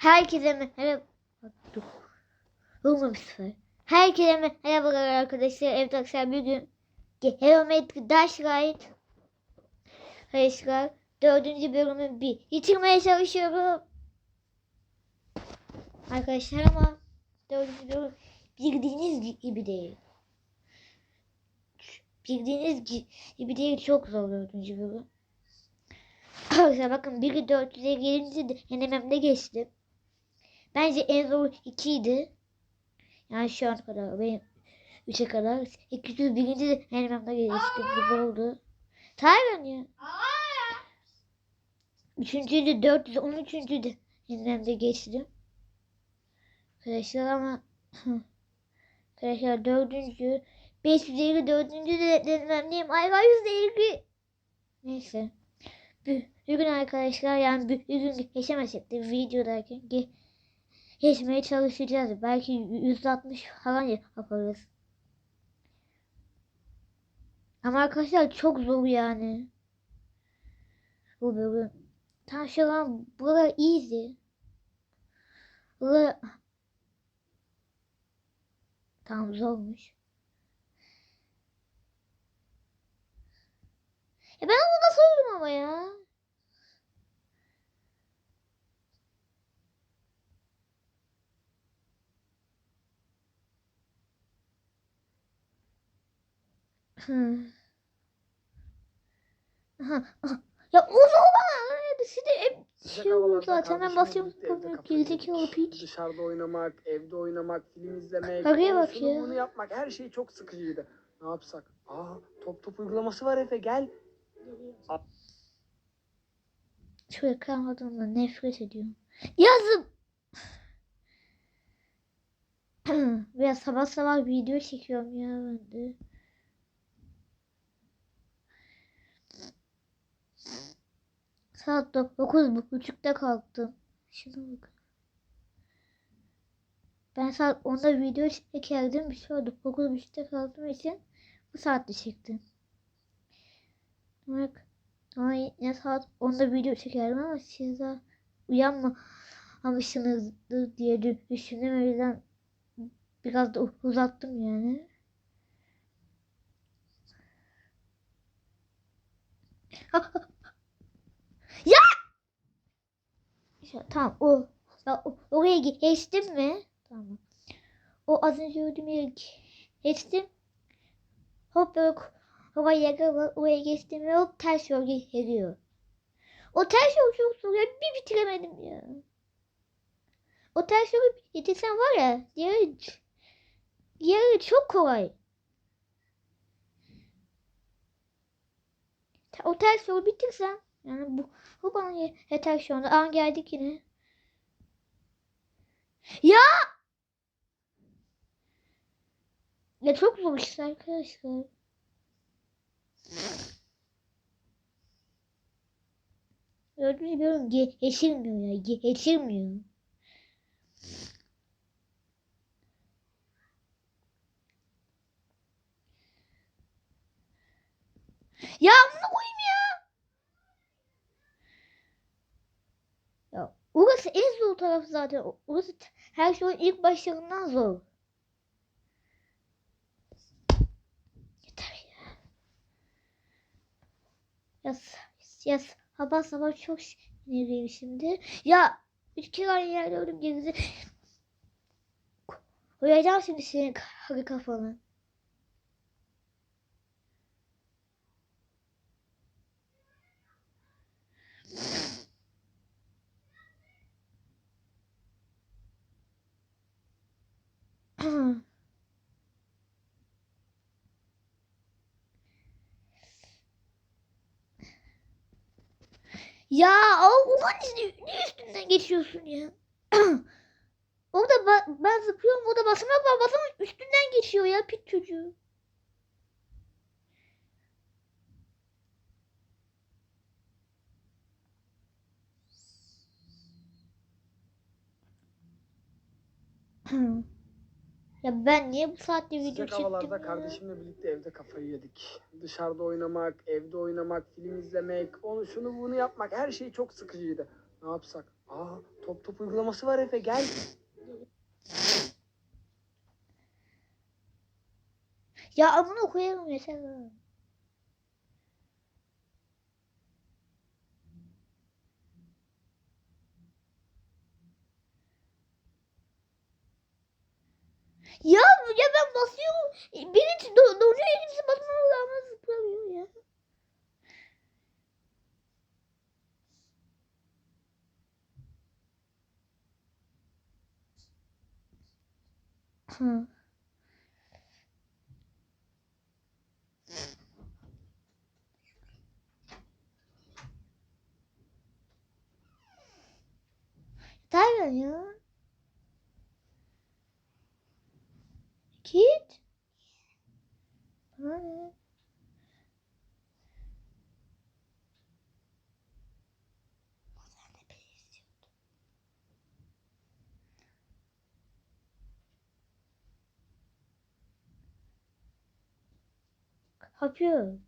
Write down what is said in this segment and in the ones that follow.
Herkese merhaba. Olmamış. Herkese merhabalar arkadaşlar. Evet arkadaşlar bugün Geometri Dash Guide Arkadaşlar dördüncü bölümü bir bitirmeye çalışıyorum. Arkadaşlar ama dördüncü bölüm bildiğiniz gibi değil. Bildiğiniz gibi değil çok zor dördüncü bölüm. Arkadaşlar bakın biri 400'e gelince de denememde geçtim. Bence en zor 2'ydi. Yani şu an kadar benim 3'e kadar 201. de denememde geçtim gibi oldu. Tayvan ya. Üçüncüyü de 413. de denememde geçtim. Arkadaşlar ama arkadaşlar dördüncü 550 dördüncü de denememdeyim. Ay var %50. Neyse. Bugün arkadaşlar yani bugün geçemezsek de videodayken ge geçmeye çalışacağız. Belki %60 falan yaparız. Ama arkadaşlar çok zor yani. Bu bölüm. Tam şu an buralar easy. Buralar... Tamam zormuş. E ben onu da sordum ama ya. Aha, aha. Ya uzun. Size hep şey oldu zaten. Ben basıyorum. Gerizekalı piç. Dışarıda oynamak, evde oynamak, film izlemek, Karıya bak ya. bunu yapmak her şey çok sıkıcıydı. Ne yapsak? Aa, top top uygulaması var Efe gel. Şu ekran adamla nefret ediyorum. Yazım. Biraz sabah sabah video çekiyorum ya ben de. Saat dok- dokuz buçukta kalktım. Şuna bak. Ben saat 10'da video çekerdim. Bir şey oldu. Dokuz buçukta kalktığım için bu saatte çektim. Bak. Ama yine saat 10'da video çekerdim ama siz daha uyanmamışsınızdır diye dü- düşündüm. O yüzden biraz da uzattım yani. ya! Ya, tamam o. Ya, o- oraya ge- geçtim mi? Tamam. O az önce gördüğüm yere geçtim. Hop böyle oraya oraya geçtim ve hop ters yol geliyor. O ters yol çok zor ya bir bitiremedim ya. O ters yolu bitirsem var ya diğeri, diğeri çok kolay. O ters yolu bitirsem yani bu, bu bana ye- yeter şu anda. An geldik yine. Ya! Ya çok zor işte arkadaşlar. Gördüğünüz bölüm ge- geçilmiyor ya. Ge- geçilmiyor. Ya bunu koyayım ya. Ya orası en zor tarafı zaten. Orası her şeyin ilk başlarından zor. Yeter ya. Ya, s- ya sabah sabah çok sinirliyim şimdi. Ya üç kere aynı yerde öldüm gerizi. Koyacağım şimdi senin karı kafanı. Ya o ulan niye üstünden geçiyorsun ya? Orada ba- ben zıplıyorum o da var basamak üstünden geçiyor ya pit çocuğu. ya ben niye bu saatte video Sıcak çektim havalarda ya? kardeşimle birlikte evde kafayı yedik. Dışarıda oynamak, evde oynamak, film izlemek, onu şunu bunu yapmak her şey çok sıkıcıydı. Ne yapsak? Aa top top uygulaması var Efe gel. Ya amına koyarım yeter. Ya ya ben basıyorum. Biri do doğru elimizi basmamız ama zıplamıyor ya. Hı. Taylan ya. Kapıyor.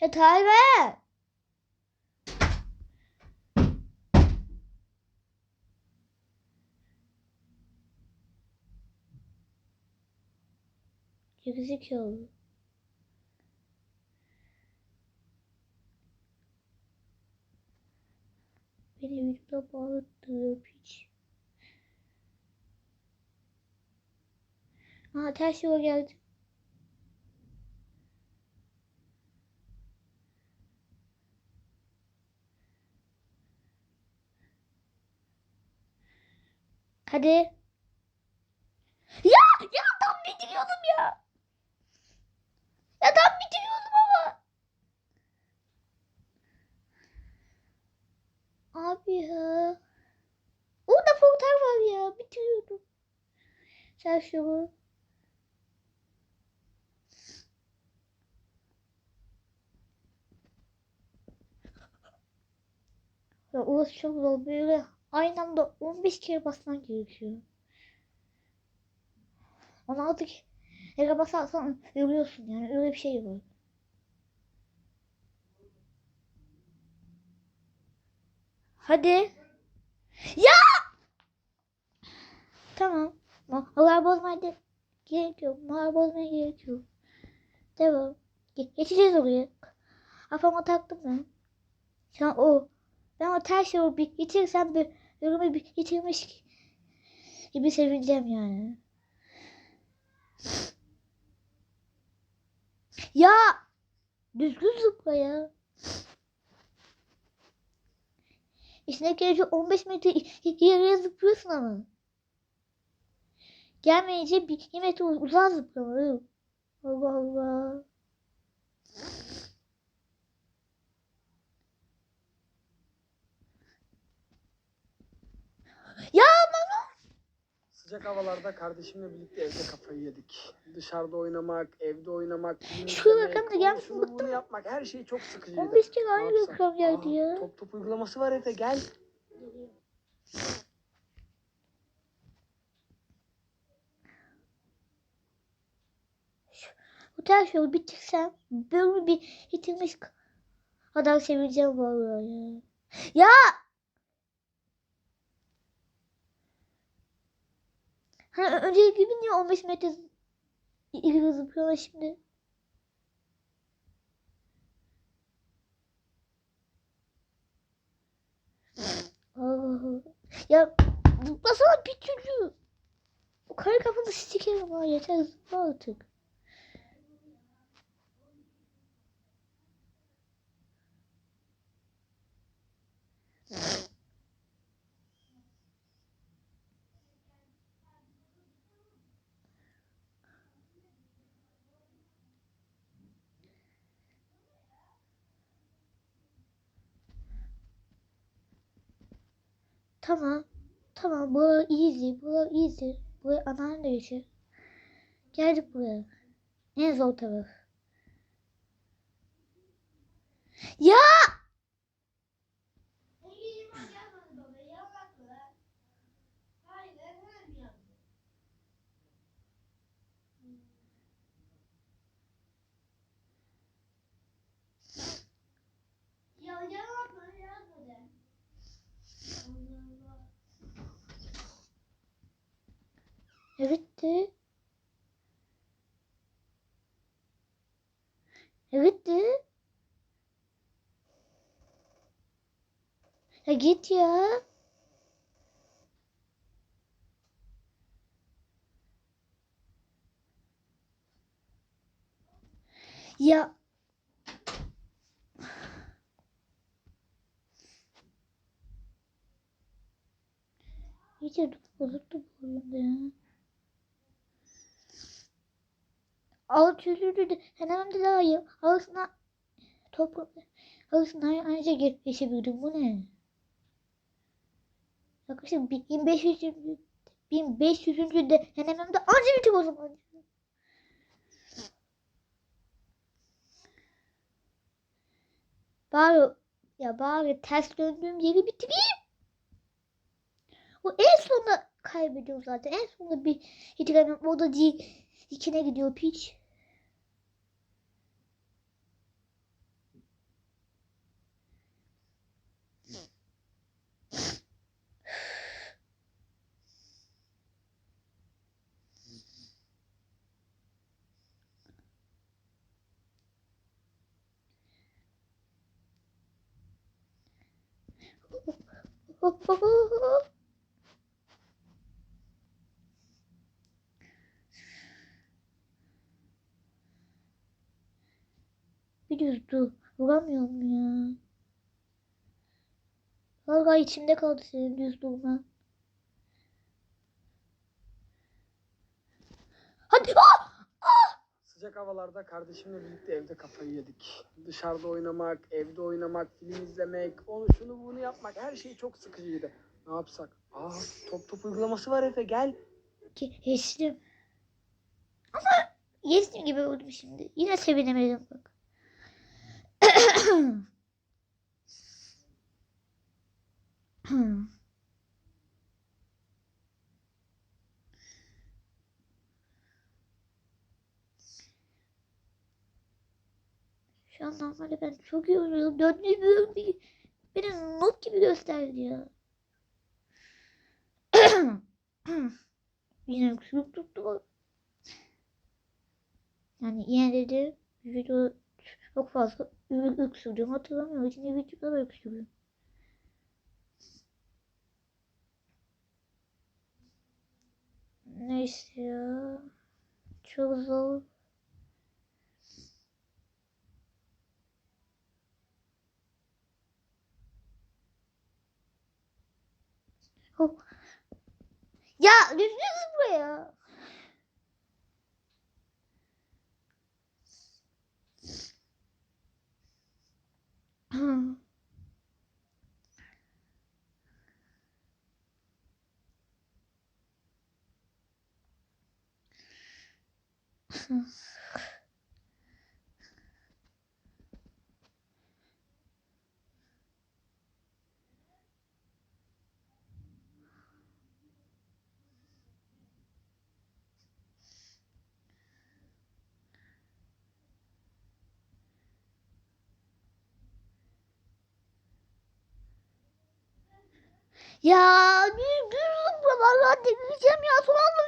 Ya Taylan. Gerizekalı. Beni videoda bağlattırıyor piç. Aa ters yola geldi. Hadi. Ya ya tam bitiriyordum ya. Ya tam bitiriyordum ama. Abi ya. Orada portal var ya. Bitiriyordum. Sen şunu. Ya orası çok zor. Böyle aynı anda 15 kere basman gerekiyor. 16 kere basarsan ölüyorsun yani. Öyle bir şey var. Hadi. Ya! Tamam. Moral bozmaya de gerek yok. Moral bozmaya gerek yok. Devam. Ge- geçeceğiz oraya. Kafama taktım ben. Şu an o. Ben o ters yolu bir bitirsem bir yolumu bir bitirmiş gibi sevineceğim yani. Ya! Düzgün zıpla ya. İşine gelince 15 metre geriye zıplıyorsun ama. Gelmeyince bir 2 metre uzağa zıplama. Allah Allah. Ya baba. Sıcak havalarda kardeşimle birlikte evde kafayı yedik. Dışarıda oynamak, evde oynamak, film Şuraya izlemek, bakın da onu gelmiş, şunu bıktım. bunu yapmak her şey çok sıkıcıydı. 15 kere Ne aynı yapsak? reklam geldi Aa, ya. Top top uygulaması var Efe gel. Bu ters yolu bitirsem böyle bir bitirmiş kadar sevineceğim vallahi ya. Ya! Hani önceki gibi niye 15 metre zıplıyorlar şimdi? Ya zıplasana bir türlü. O kare kafanı sikerim ha yeter zıpla artık. Tamam. Tamam. Bura easy. Bura easy. Buraya anneanne geçer. Geldik buraya. En zor taraf. Ya! Evet de. Evet. Ya git ya. Ya. İyice bozuktu bu oyunda ya. Alt yüzlü de hemen de daha iyi. Arasına toprak arasına ayrıca geçebildim. Bu ne? Arkadaşlar 1500 1500. de hemen de anca bitir o zaman. Bari ya bari ters döndüğüm yeri bitireyim. O en sonunda kaybediyor zaten. En sonunda bir bitiremem. O da değil. İkine gidiyor piç. Bir düzdü. Vuramıyorum ya. Vallahi içimde kaldı senin düz durman. Hadi. Ah! Sıcak havalarda kardeşimle birlikte evde kafayı yedik. Dışarıda oynamak, evde oynamak, film izlemek, onu şunu bunu yapmak her şey çok sıkıcıydı. Ne yapsak? Aa top top uygulaması var Efe gel. Geçtim. Ama geçtim gibi oldum şimdi. Yine sevinemedim bak. Şu an normalde ben çok iyi oynuyorum. Dördüncü bölüm beni noob gibi gösterdi ya. Yine öksürük tuttu. Yani yine de video çok fazla öksürdüm hatırlamıyorum. Şimdi videoda öksürdüm. Neyse ya. Çok zor. Oh. Ya düzgün buraya. Ya bir düzgün buralar deneyeceğim ya son anda.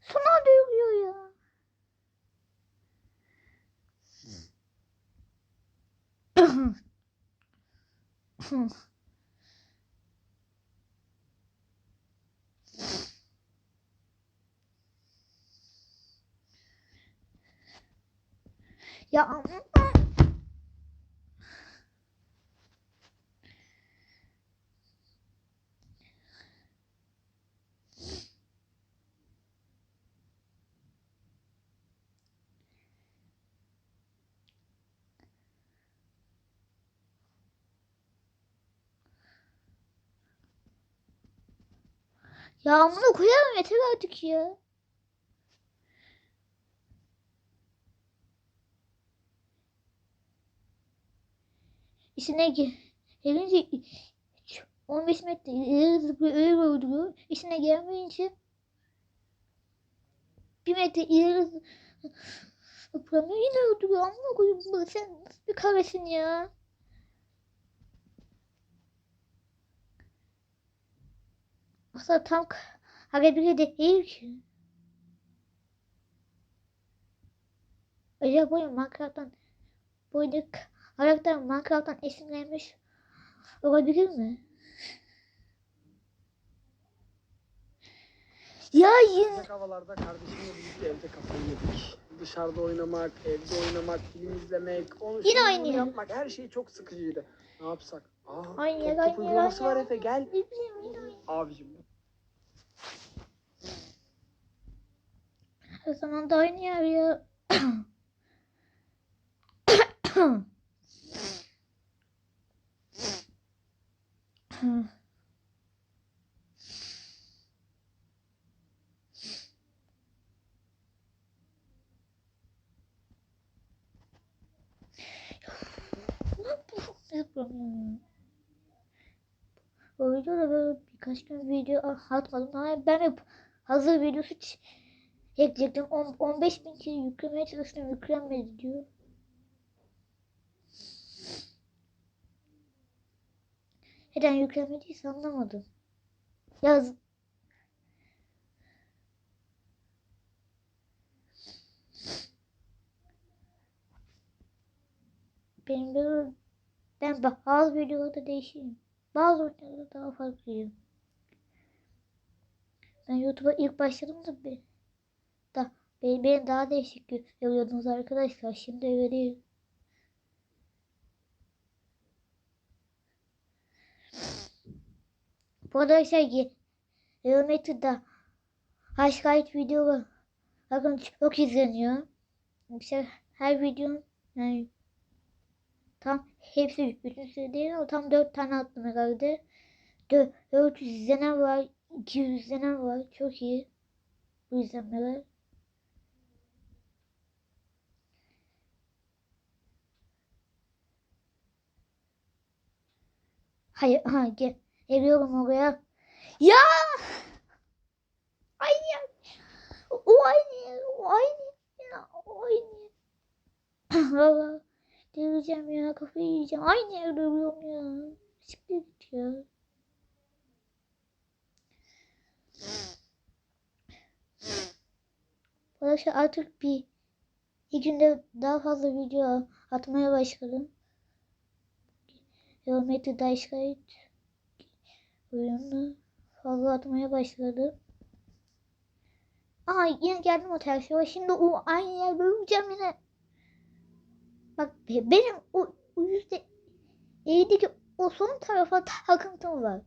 Son anda ya. ya Ya amına koyarım yeter artık ya. İçine. Gelince 15 metre ileri zıplıyor öyle öldürüyor. İçine gelmeyince bir metre ileri zı- zıplamıyor yine öldürüyor. Bu sen nasıl bir kahvesin ya. Aslında tam hareket de değil ki. Acaba bu oyun Minecraft'tan bu oyundaki karakter Minecraft'tan esinlenmiş olabilir mi? Ya yine Sıcak havalarda kardeşimle birlikte evde kafayı yedik. Dışarıda oynamak, evde oynamak, film izlemek, onu Yine aynı yapmak her şey çok sıkıcıydı. Ne yapsak? Aa, Aynı yer, aynı yer, var. Efe gel. Abicim Her zaman da yapıyorum? Bu videoda böyle birkaç gün video atmadım. Ben hep hazır videosu 10 15 bin kere yüklemeye çalıştım. Yüklenmedi diyor. Neden yüklenmediyse anlamadım. Yaz. Benim böyle ben ba- bazı videolarda değişiyorum. Bazı oyunlarda daha farklıyım. Ben YouTube'a ilk başladım da bir da beni, beni daha değişik gö- görüyordunuz arkadaşlar. Şimdi değil. Bu arada şey Geometrida Haşkayet videoları bakın çok izleniyor. İşte her videom yani tam hepsi süre değil ama tam 4 tane attım herhalde. Dö- 400 izlenen var, 200 izlenen var. Çok iyi bu izlenmeler. Hayır, ha gel. Geliyorum oraya. Ya! Aynı yer. O aynı. O aynı yer. O aynı. Valla. Delireceğim ya. Kafayı yiyeceğim. Aynı yerde duruyorum ya. Siktir git ya. Arkadaşlar artık bir iki günde daha fazla video atmaya başladım. Geometri Dashkayıt oyunu fazla atmaya başladım. Aa yine geldim o ters yola. Şimdi o aynı yerde öleceğim yine. Bak be- benim o, o yüzde elli'deki o son tarafa takıntım var.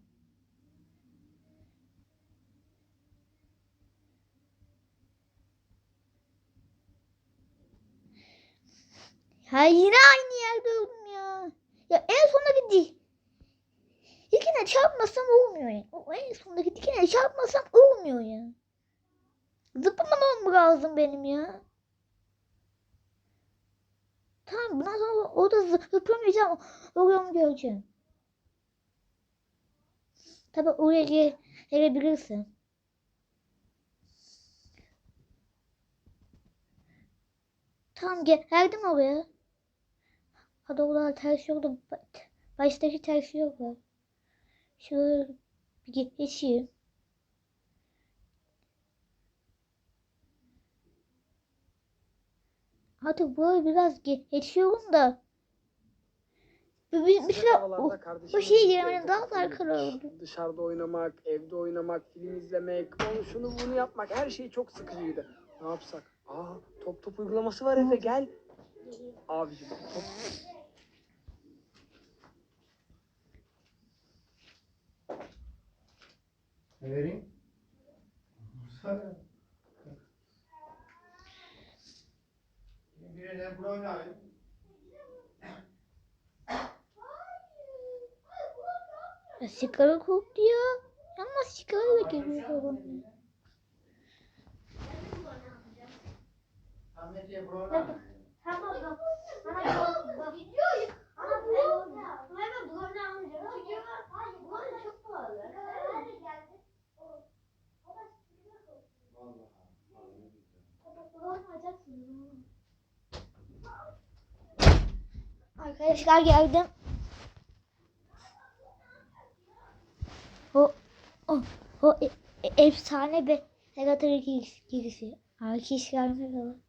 Ya yine aynı yerde öldüm ya. En sondaki di dikine çarpmasam olmuyor ya. O en sondaki dikine çarpmasam olmuyor ya. Zıplamamam lazım benim ya. Tamam bundan sonra orada zı- zıplamayacağım. Oraya göreceğim? Tabi oraya ge- gelebilirsin. Tamam gel, geldim oraya. Hadi orada ters yolda ba- baştaki ters yol var. Şöyle bir ge- geçeyim. Hadi böyle biraz ge- geçiyorum da. Bir, bir, bir şey o, o şey birlikte yemenin evde daha farklı oldu. Dışarıda oynamak, evde oynamak, film izlemek, onu şunu bunu yapmak her şey çok sıkıcıydı. Ne yapsak? Aa, top top uygulaması var Efe gel. Abicim top Ne vereyim? Sana. Birine brownie alayım. Ya sigara koktu ya. Ama sigara da geliyor. Tamam Arkadaşlar geldim. O o o e, e efsane be. Hegatır girişi. Arkadaşlar ne kadar.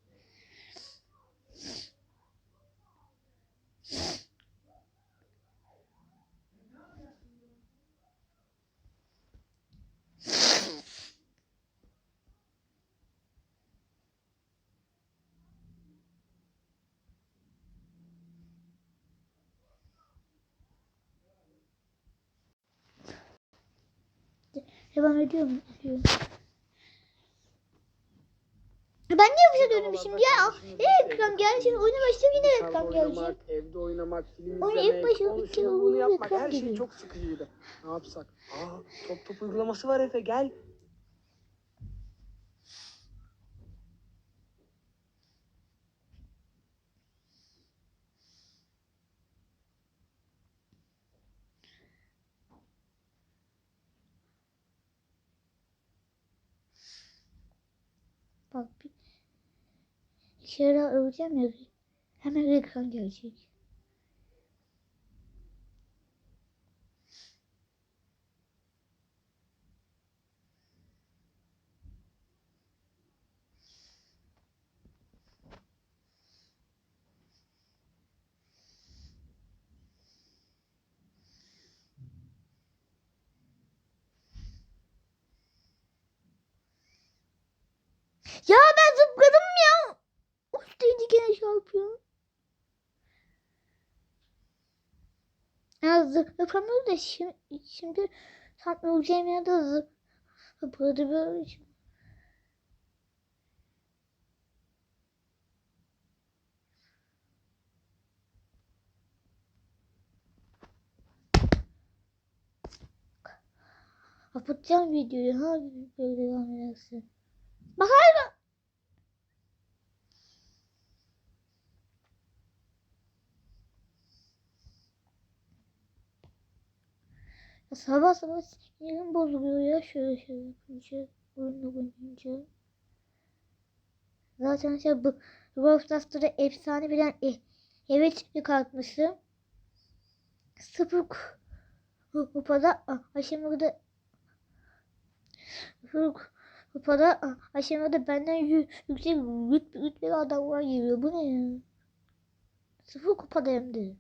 Devam ediyor mu? Ediyor. Ben niye bu şey döndüm şimdi ya? Yine reklam geldi şimdi oyuna başladım yine reklam gelecek. evde oynamak, film Oyun ilk başta şunu oyun bunu yapmak her şey çok sıkıcıydı. Ne yapsak? Aa top top uygulaması var Efe gel. Bak bir işe yarar öleceğim ya. Hemen ekran gelecek. Ya ben zıpladım ya. Üstteydi gene çarpıyor. Ya zıplamıyor da şimdi, şimdi tam öleceğim yerde zı- zıpladı böyle. Kapatacağım videoyu ha böyle devam edersin. Bak hayvan. Sabah sabah sinirim bozuluyor ya şöyle şöyle yapınca. Oyunla oynayınca. Zaten şey bu Brawl Stars'ta da efsane bilen e, evet çıkartmışım. Sıfır ku- ku- kupada aşamada sıfır ku- kupada aşamada benden yü, yüksek rütbe, rütbeli adamlar geliyor. Bu ne ya? Sıfır kupada hem de.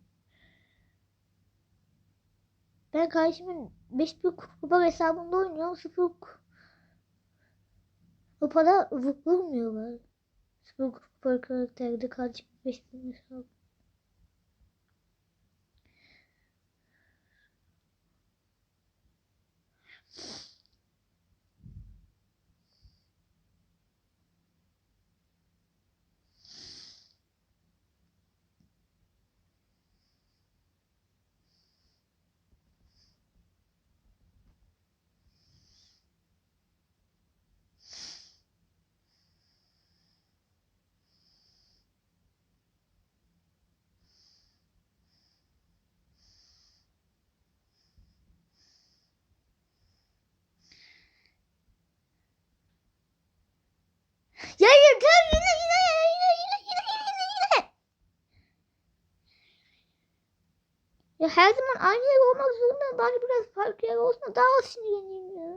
Ben kardeşimin 5 bir kupa hesabında oynuyorum. Sıfır ku- kupada vu- vurmuyorlar. Sıfır kupa karakterde kardeşim 5 bin hesabı. Ya her zaman aynı yer olmak zorunda. Bari biraz farklı yer olsun da daha az sinirleneyim ya.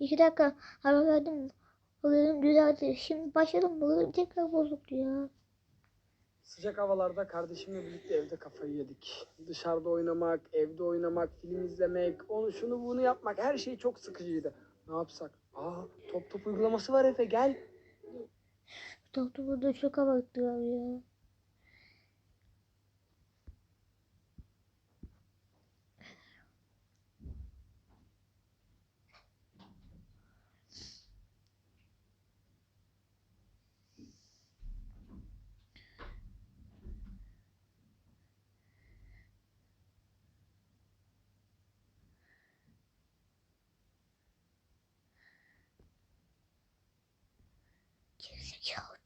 İki dakika ara verdim. Olayım düzeldi. Şimdi başladım. Olayım tekrar bozuldu ya. Sıcak havalarda kardeşimle birlikte evde kafayı yedik. Dışarıda oynamak, evde oynamak, film izlemek, onu şunu bunu yapmak her şey çok sıkıcıydı. Ne yapsak? Aa top top uygulaması var Efe gel. Doktor burada çok abarttılar ya. Gerizekalı.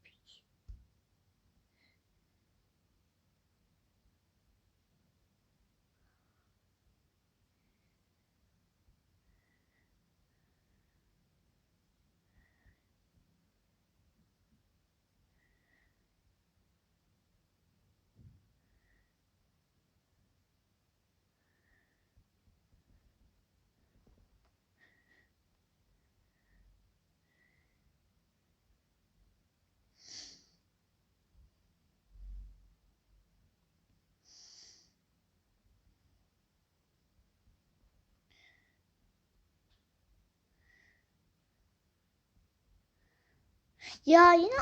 Ya yine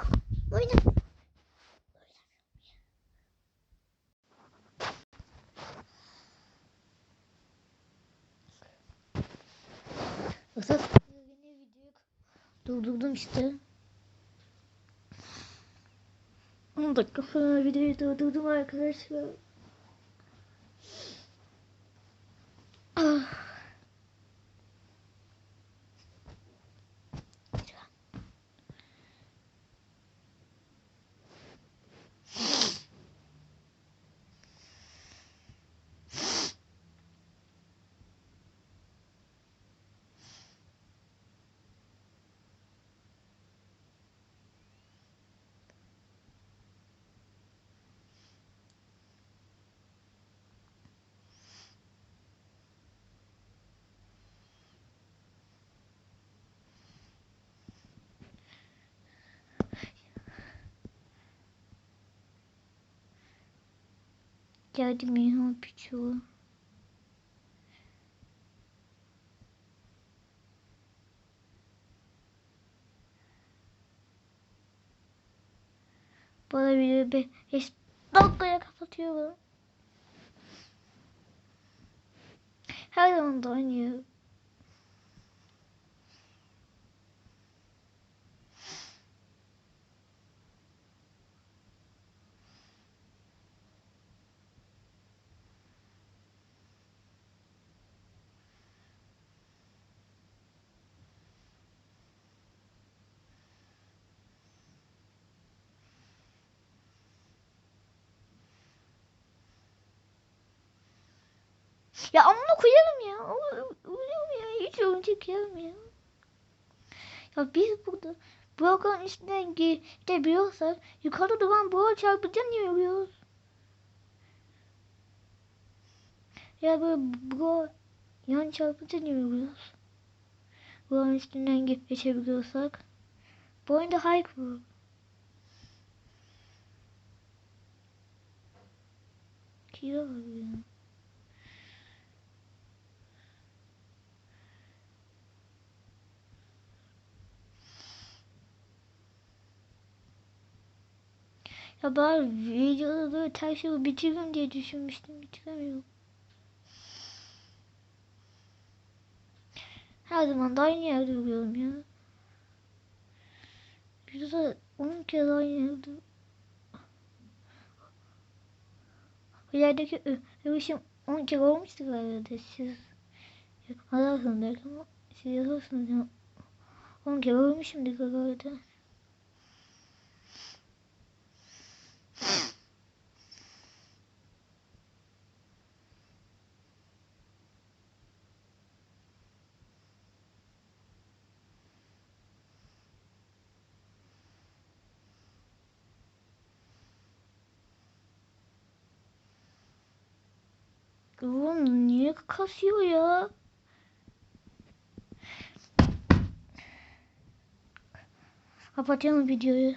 oyna. Esas yine videoyu durdurdum işte. 10 dakika sonra videoyu durdurdum arkadaşlar. Ah. Geldim ya piçu. Bana bir bir beş dakikaya kapatıyor. Her zaman da oynuyor. Ya amına koyarım ya. Uyuyorum ya. Hiç oyun çekiyorum ya. Ya biz burada bloğun üstünden gidebiliyorsak yukarıda duran bloğa çarpacağını yürüyoruz. Ya böyle bloğa yan çarpacağını yürüyoruz. Bloğun üstünden geçebiliyorsak. Bu oyunda hike bu. Kira var ya. Ya ben videoda böyle ters yolu bitiririm diye düşünmüştüm. Bitiremiyorum. Her zaman da aynı yerde duruyorum ya. Videoda 10 kez aynı yerde. O yerdeki övüşüm 10 kere olmuştu galiba siz yazarsınız belki ama siz yazarsınız ya. 10 kere ölmüşümdür galiba. Oğlum niye kasıyor ya? Kapatıyorum videoyu.